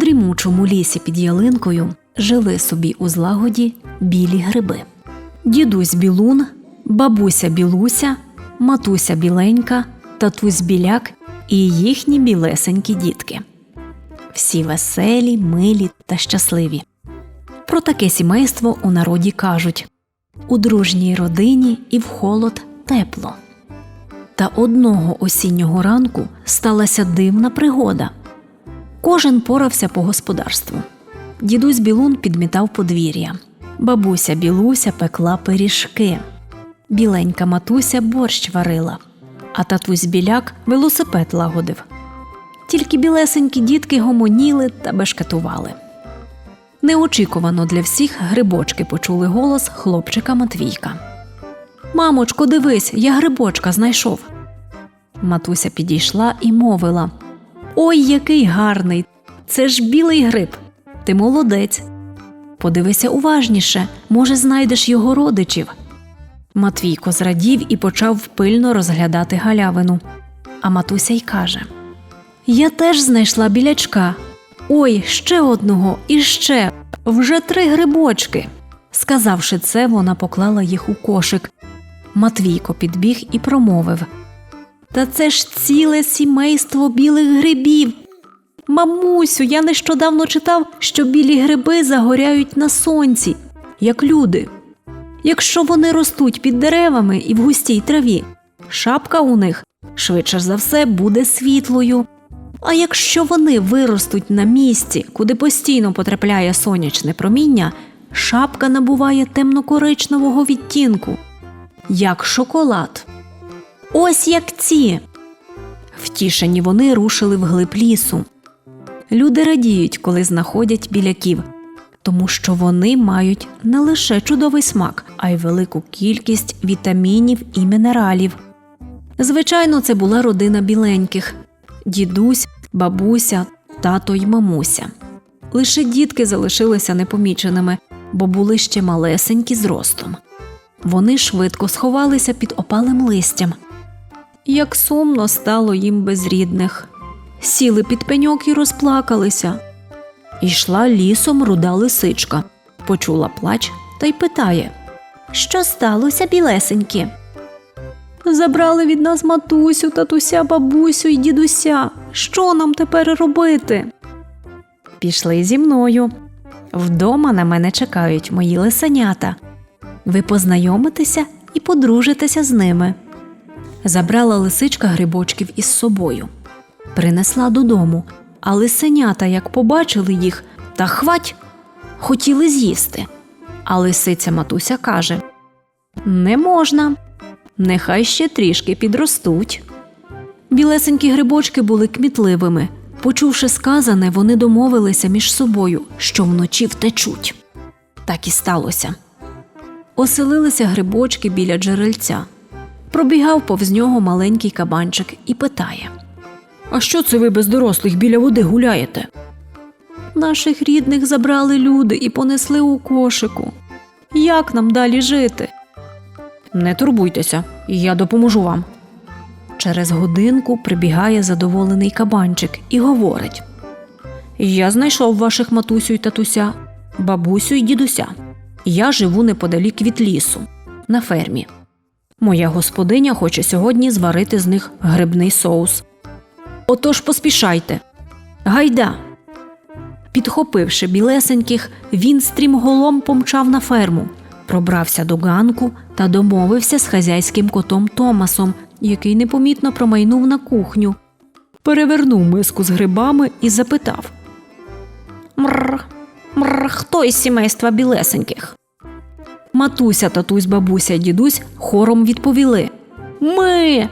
таємничому лісі під ялинкою жили собі у злагоді білі гриби. Дідусь білун, бабуся білуся, матуся біленька, татусь біляк і їхні білесенькі дітки. Всі веселі, милі та щасливі. Про таке сімейство у народі кажуть у дружній родині і в холод тепло. Та одного осіннього ранку сталася дивна пригода. Кожен порався по господарству. Дідусь Білун підмітав подвір'я. Бабуся Білуся пекла пиріжки. Біленька матуся борщ варила, а татусь біляк велосипед лагодив. Тільки білесенькі дітки гомоніли та бешкетували. Неочікувано для всіх грибочки почули голос хлопчика Матвійка. Мамочко, дивись, я грибочка знайшов. Матуся підійшла і мовила Ой, який гарний! Це ж білий гриб. Ти молодець. Подивися уважніше, може, знайдеш його родичів. Матвійко зрадів і почав пильно розглядати галявину. А матуся й каже Я теж знайшла білячка. Ой, ще одного і ще, вже три грибочки. Сказавши це, вона поклала їх у кошик. Матвійко підбіг і промовив Та це ж ціле сімейство білих грибів. Мамусю, я нещодавно читав, що білі гриби загоряють на сонці, як люди. Якщо вони ростуть під деревами і в густій траві, шапка у них швидше за все буде світлою. А якщо вони виростуть на місці, куди постійно потрапляє сонячне проміння, шапка набуває темно-коричневого відтінку, як шоколад. Ось як ці. Втішені вони рушили вглиб лісу. Люди радіють, коли знаходять біляків, тому що вони мають не лише чудовий смак, а й велику кількість вітамінів і мінералів. Звичайно, це була родина біленьких дідусь, бабуся, тато й мамуся. Лише дітки залишилися непоміченими, бо були ще малесенькі зростом. Вони швидко сховалися під опалим листям. Як сумно стало їм без рідних. Сіли під пеньок і розплакалися. Ішла лісом руда лисичка, почула плач та й питає Що сталося, білесенькі? Забрали від нас матусю, татуся, бабусю й дідуся. Що нам тепер робити? Пішли зі мною. Вдома на мене чекають мої лисенята. Ви познайомитеся і подружитеся з ними. Забрала лисичка грибочків із собою, принесла додому, а лисенята, як побачили їх, та хвать, хотіли з'їсти. А лисиця матуся каже: Не можна, нехай ще трішки підростуть. Білесенькі грибочки були кмітливими. Почувши сказане, вони домовилися між собою, що вночі втечуть. Так і сталося. Оселилися грибочки біля джерельця. Пробігав повз нього маленький кабанчик і питає: А що це ви без дорослих біля води гуляєте? Наших рідних забрали люди і понесли у кошику. Як нам далі жити? Не турбуйтеся, я допоможу вам. Через годинку прибігає задоволений кабанчик і говорить: Я знайшов ваших матусю й татуся, бабусю й дідуся. Я живу неподалік від лісу, на фермі. Моя господиня хоче сьогодні зварити з них грибний соус. Отож поспішайте. Гайда. Підхопивши білесеньких, він стрімголом помчав на ферму, пробрався до ганку та домовився з хазяйським котом Томасом, який непомітно промайнув на кухню, перевернув миску з грибами і запитав Мр, мр, хто із сімейства білесеньких? Матуся, татусь, бабуся дідусь хором відповіли Ми.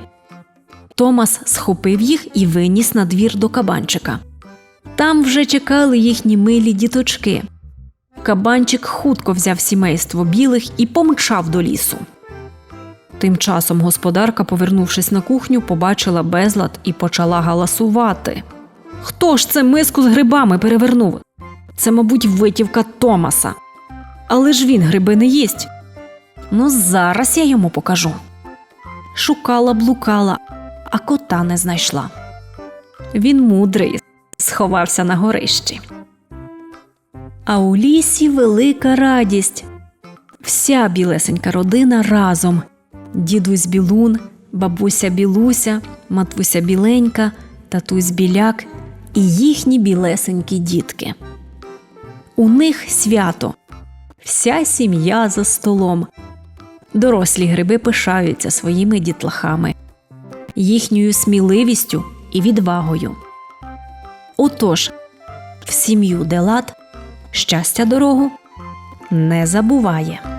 Томас схопив їх і виніс на двір до кабанчика. Там вже чекали їхні милі діточки. Кабанчик хутко взяв сімейство білих і помчав до лісу. Тим часом господарка, повернувшись на кухню, побачила безлад і почала галасувати. Хто ж це миску з грибами перевернув? Це, мабуть, витівка Томаса. Але ж він гриби не їсть. Ну, зараз я йому покажу. Шукала, блукала, а кота не знайшла. Він мудрий, сховався на горищі. А у лісі велика радість. Вся білесенька родина разом. Дідусь Білун, бабуся Білуся, матуся Біленька, татусь Біляк і їхні білесенькі дітки. У них свято. Вся сім'я за столом. Дорослі гриби пишаються своїми дітлахами, їхньою сміливістю і відвагою. Отож, в сім'ю Делат щастя дорогу не забуває.